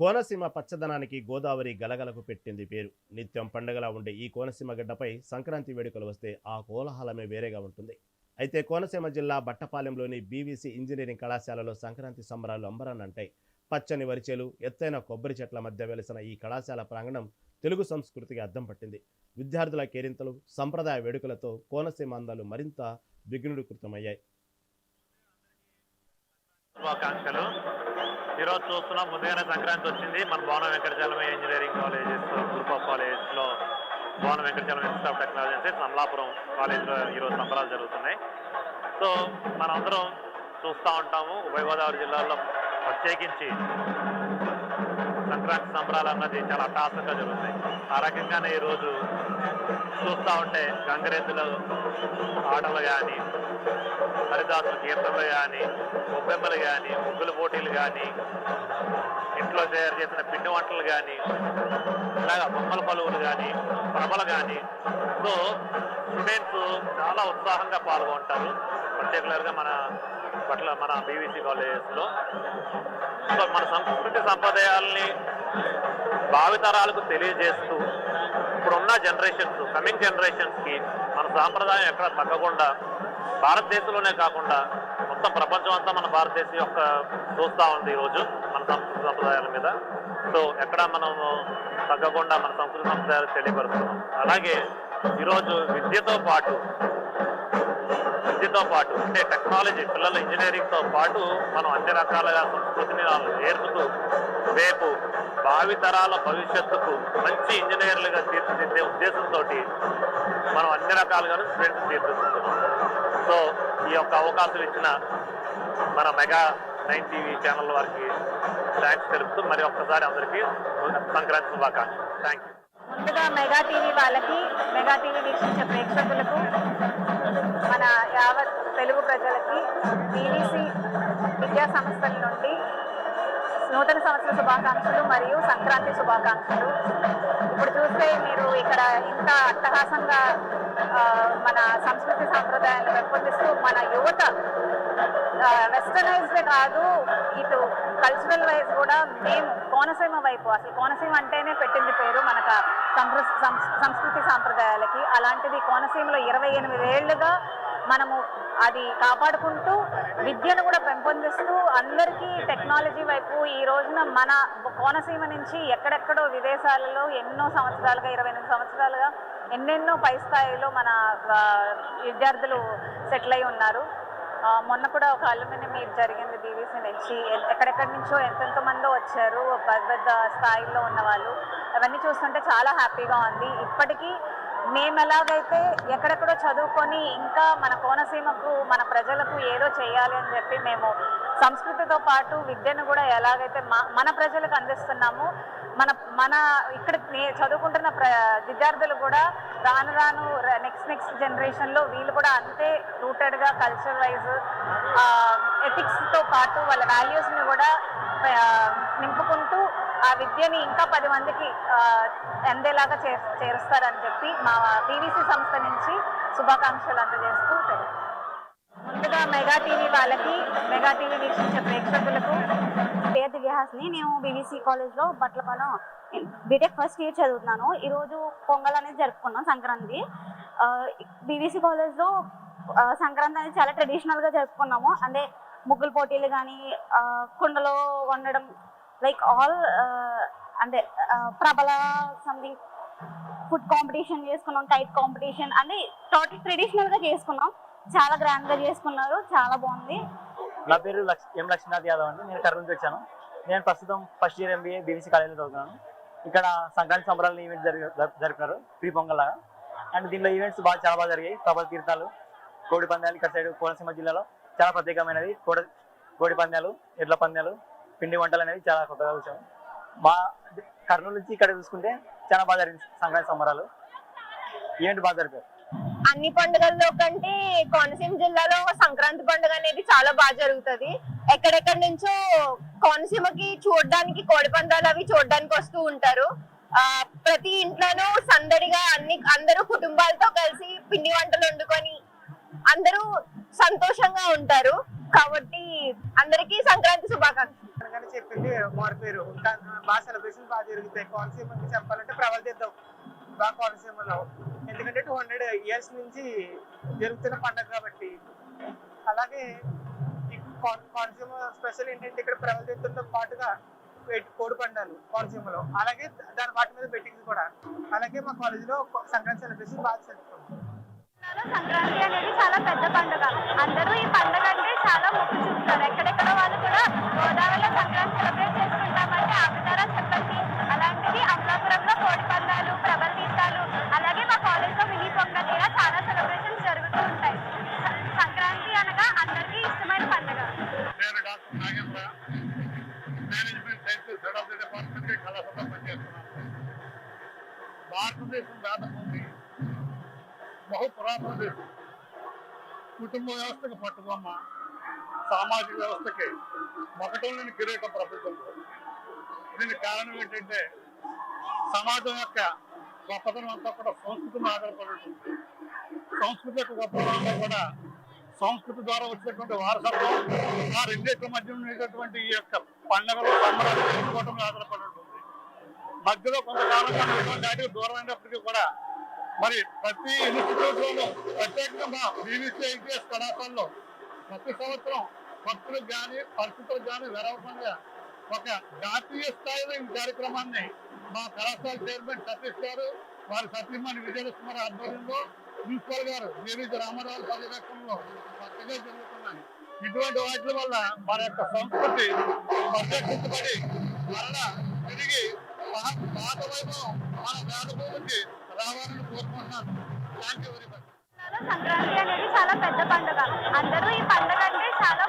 కోనసీమ పచ్చదనానికి గోదావరి గలగలకు పెట్టింది పేరు. నిత్యం పండగలా ఉండే ఈ కోనసీమ గడ్డపై సంక్రాంతి వేడుకలు వస్తే ఆ కోలాహలమే వేరేగా ఉంటుంది. అయితే కోనసీమ జిల్లా బట్టపాలెంలోని బీవీసీ ఇంజనీరింగ్ కళాశాలలో సంక్రాంతి సంబరాలు అంబరాన్నంటాయి పచ్చని వరిచేలు ఎత్తైన కొబ్బరి చెట్ల మధ్య వెలిసిన ఈ కళాశాల ప్రాంగణం తెలుగు సంస్కృతికి అద్దం పట్టింది. విద్యార్థుల కేరింతలు సంప్రదాయ వేడుకలతో కోనసీమ అందాలు మరింత విఘ్నుడికృతమయ్యాయి. ఈరోజు చూస్తున్నాం. ముందుగానే సంక్రాంతి వచ్చింది. మన Bhavana Venkatachalam engineering colleges group of కాలేజెస్లో Bhavana Venkatachalam institute of technology Amalapuram కాలేజ్లో ఈరోజు సంబరాలు జరుగుతున్నాయి. సో మనందరం చూస్తూ ఉంటాము. ఉభయ గోదావరి జిల్లాలో ప్రత్యేకించి సంక్రాంతి సంబరాలు అన్నది చాలా అట్టహాసంగా జరుగుతాయి. ఆ రకంగానే ఈరోజు చూస్తూ ఉంటే గంగరెద్దుల ఆటలు కానీ హరిదాసు కీర్తనలు కానీ గొబ్బెమ్మలు కానీ ముగ్గుల పోటీలు కానీ ఇంట్లో తయారు చేసిన పిండి వంటలు కానీ ఇలాగ బొమ్మల పలువులు కానీ ప్రభలు కానీ సో స్టూడెంట్స్ చాలా ఉత్సాహంగా పాల్గొంటారు పర్టికులర్గా మన పట్ల మన బీవీసీ కాలేజెస్లో. సో మన సంస్కృతి సంప్రదాయాల్ని భావితరాలకు తెలియజేస్తూ ఇప్పుడున్న జనరేషన్స్ కమింగ్ జనరేషన్స్కి మన సాంప్రదాయం ఎక్కడ తగ్గకుండా భారతదేశంలోనే కాకుండా మొత్తం ప్రపంచం అంతా మన భారతదేశం యొక్క చూస్తూ ఉంది ఈరోజు మన సంస్కృతి సంప్రదాయాల మీద. సో ఎక్కడ మనం తగ్గకుండా మన సంస్కృతి సంప్రదాయాలు తెలియపరుస్తున్నాం. అలాగే ఈరోజు విద్యతో పాటు విద్యతో పాటు అంటే టెక్నాలజీ పిల్లల ఇంజనీరింగ్తో పాటు మనం అన్ని రకాలుగా సంస్కృతిని వాళ్ళు నేర్పుతూ రేపు భావితరాల భవిష్యత్తుకు మంచి ఇంజనీర్లుగా తీర్చిదిద్దే ఉద్దేశంతో మనం అన్ని రకాలుగాను స్టూడెంట్స్ తీర్చిదిద్దుతున్నాం. సో ఈ యొక్క అవకాశం ఇచ్చిన మన మెగా నైన్ టీవీ ఛానల్ వారికి థ్యాంక్స్ తెలుపుతూ మరి ఒక్కసారి అందరికీ సంక్రాంతి శుభాకాంక్షలు. థ్యాంక్ యూ ముందుగా మెగా టీవీ వాళ్ళకి మెగా టీవీ వీక్షించే ప్రేక్షకులకు మన యావత్ తెలుగు ప్రజలకి బీవీసీ విద్యా సంస్థల నుండి నూతన సంవత్సర శుభాకాంక్షలు మరియు సంక్రాంతి శుభాకాంక్షలు. ఇప్పుడు చూస్తే మీరు ఇక్కడ ఇంత అట్టహాసంగా మన సంస్కృతి సాంప్రదాయాలను పెంపొందిస్తూ మన యువత వెస్టర్నైజ్డ్ కాదు ఇటు కల్చరల్ వైజ్ కూడా మేము కోనసీమ వైపు అసలు కోనసీమ అంటేనే పెట్టింది పేరు మనకు సంస్- సంస్కృతి సాంప్రదాయాలకి. అలాంటిది కోనసీమలో ఇరవై ఎనిమిది ఏళ్ళుగా మనము అది కాపాడుకుంటూ విద్యను కూడా పెంపొందిస్తూ అందరికీ టెక్నాలజీ వైపు ఈ రోజున మన కోనసీమ నుంచి ఎక్కడెక్కడో విదేశాలలో ఎన్నో సంవత్సరాలుగా ఇరవై ఎనిమిది సంవత్సరాలుగా ఎన్నెన్నో పై స్థాయిలో మన విద్యార్థులు సెటిల్ అయి ఉన్నారు. మొన్న కూడా ఒక అల్యూమినియం మీట్ జరిగింది బీవీసీ నుంచి. ఎక్కడెక్కడి నుంచో ఎంతెంత మందో వచ్చారు పెద్ద పెద్ద స్థాయిలో ఉన్న వాళ్ళు అవన్నీ చూస్తుంటే చాలా హ్యాపీగా ఉంది. ఇప్పటికీ మేము ఎలాగైతే ఎక్కడెక్కడో చదువుకొని ఇంకా మన కోనసీమకు మన ప్రజలకు ఏదో చేయాలి అని చెప్పి మేము సంస్కృతితో పాటు విద్యను కూడా ఎలాగైతే మా మన ప్రజలకు అందిస్తున్నామో మన మన ఇక్కడ చదువుకుంటున్న ప్ర విద్యార్థులు కూడా రాను రాను నెక్స్ట్ నెక్స్ట్ జనరేషన్లో వీళ్ళు కూడా అంతే రూటెడ్గా కల్చర్ వైజ్ ఎథిక్స్తో పాటు వాళ్ళ వాల్యూస్ని కూడా విద్యని ఇంకా పది మందికి ఆ, అందేలాగా చే చేరుస్తారని చెప్పి మా పీవీసీ సంస్థ నుంచి శుభాకాంక్షలు అందజేస్తూ ముందుగా మెగా టీవీ వాళ్ళకి మెగా టీవీ వీక్షించే ప్రేక్షకులకు పేరు విహాస్ని నేను బీవీసీ కాలేజ్లో బట్లపాలెం బీటెక్ ఫస్ట్ ఇయర్ చదువుతున్నాను. ఈరోజు పొంగల్ అనేది జరుపుకున్నాం సంక్రాంతి. బీవీసీ కాలేజ్లో సంక్రాంతి అనేది చాలా ట్రెడిషనల్గా జరుపుకున్నాము. అంటే ముగ్గుల పోటీలు కానీ కుండలో వండడం లైక్ ఆల్ uh, అంటే ప్రబల సంథింగ్ ఫుడ్ కాంపిటీషన్ చేసుకున్నాం కైట్ కాంపిటీషన్ అంటే టోటల్ ట్రెడిషనల్గా చేసుకున్నాం. చాలా గ్రాండ్గా చేసుకున్నారు. చాలా బాగుంది. నా పేరు లక్ష్ ఎం లక్ష్మీనాథ్ యాదవ్ అండి. నేను కర్నూలు నుంచి వచ్చాను. నేను ప్రస్తుతం ఫస్ట్ ఇయర్ ఎంబీఏ బీబీసీ కాలేజీలో చదువుతున్నాను. ఇక్కడ సంక్రాంతి సంబరాలు ఈవెంట్ జరిగి జరుపుతున్నారు ప్రీ పొంగల్ లాగా. అండ్ దీనిలో ఈవెంట్స్ బాగా చాలా బాగా జరిగాయి. ప్రబల తీర్థాలు కోడి పందాలు ఇక్కడ సైడ్ కోనసీమ జిల్లాలో చాలా ప్రత్యేకమైనది కోడి కోడి పందాలు ఎడ్ల పందాలు పిండి వంటలు అనేవి చాలా కొత్తగా చూసాం. మా కర్నూలు నుంచి ఇక్కడ చూసుకుంటే చాలా బాగా జరిగింది సంక్రాంతి సంబరాలు. ఈవెంట్ బాగా జరిపారు? అన్ని పండుగల్లో కంటే కోనసీమ జిల్లాలో సంక్రాంతి పండుగ అనేది చాలా బాగా జరుగుతుంది. ఎక్కడెక్కడి నుంచో కోనసీమకి చూడడానికి కోడి పందాలు అవి చూడడానికి వస్తూ ఉంటారు. ఆ ప్రతి ఇంట్లోనూ సందడిగా అన్ని అందరూ కుటుంబాలతో కలిసి పిండి వంటలు వండుకొని అందరూ సంతోషంగా ఉంటారు. కాబట్టి అందరికీ సంక్రాంతి శుభాకాంక్షలు. అని చెప్పింది మారిపోయారు పేరు బాగా సెలబ్రేషన్ బాగా జరుగుతాయి. కోనసీమకి చెప్పాలంటే ప్రవర్తిద్దాం బాగా కోనసీమలో. ఎందుకంటే టూ హండ్రెడ్ ఇయర్స్ నుంచి జరుగుతున్న పండుగ కాబట్టి. అలాగే కోనసీమ స్పెషల్ ఏంటంటే ఇక్కడ ప్రవర్తిత్తంతో పాటుగా కోడి పండాలు కోనసీమలో. అలాగే దాని వాటి మీద బెట్టింగ్స్ కూడా. అలాగే మా కాలేజీలో సంక్రాంతి సెలబ్రేషన్ బాగా జరుగుతుంది సంక్రాంతి అనేది చాలా పెద్ద పండుగ. అందరూ ఈ పండుగ అంటే చాలా కళాశాలలో పనిచేస్తున్నాను భారతదేశం దాదాపు బహు పురాతన దేశం. కుటుంబ వ్యవస్థకు పట్టుబొమ్మ సామాజిక వ్యవస్థకి మొకటం నేను కిరీటం ప్రపంచంలో. దీనికి కారణం ఏంటంటే సమాజం యొక్క గొప్పతనం అంతా కూడా సంస్కృతి మీద ఆధారపడి ఉంటుంది. సంస్కృతి యొక్క గొప్పతనం కూడా సంస్కృతి ద్వారా వచ్చినటువంటి వారసత్వం ఆ రెండింటి మధ్య ఉండేటటువంటి ఈ యొక్క పండుగలు సంబరాలు చేసుకోవడం ఆధారపడి ఉంటుంది. మధ్యలో కొంతకాలంగా ఇటువంటి దూరం అయినప్పటికీ కూడా మరి ప్రతి ఇన్స్టిట్యూట్ ప్రత్యేకంగా బీవీసీఐటీఎస్ కళాశాలలో ప్రతి సంవత్సరం భక్తులు కానీ పరిస్థితులకు కానీ వెరవకుండా ఒక జాతీయ స్థాయిలో ఈ కార్యక్రమాన్ని మా కళాశాల చైర్మన్ సతీష్ గారు వారి సతీమణి విజయలక్ష్మి ఆధ్వర్యంలో ప్రిన్సిపల్ గారు జేవీజీ రామారావు పర్యవేక్షణలో చక్కగా జరుగుతున్నాయి. ఇటువంటి వాటి వల్ల మన యొక్క సంస్కృతి పరిరక్షించబడి మరలా తిరిగి పాత వైభవం మన వేదభూమికి రావాలని కోరుకుంటున్నాను thank you very much Sankranti అనేది చాలా పెద్ద పండుగ. అందరూ ఈ పండుగ అంటే చాలా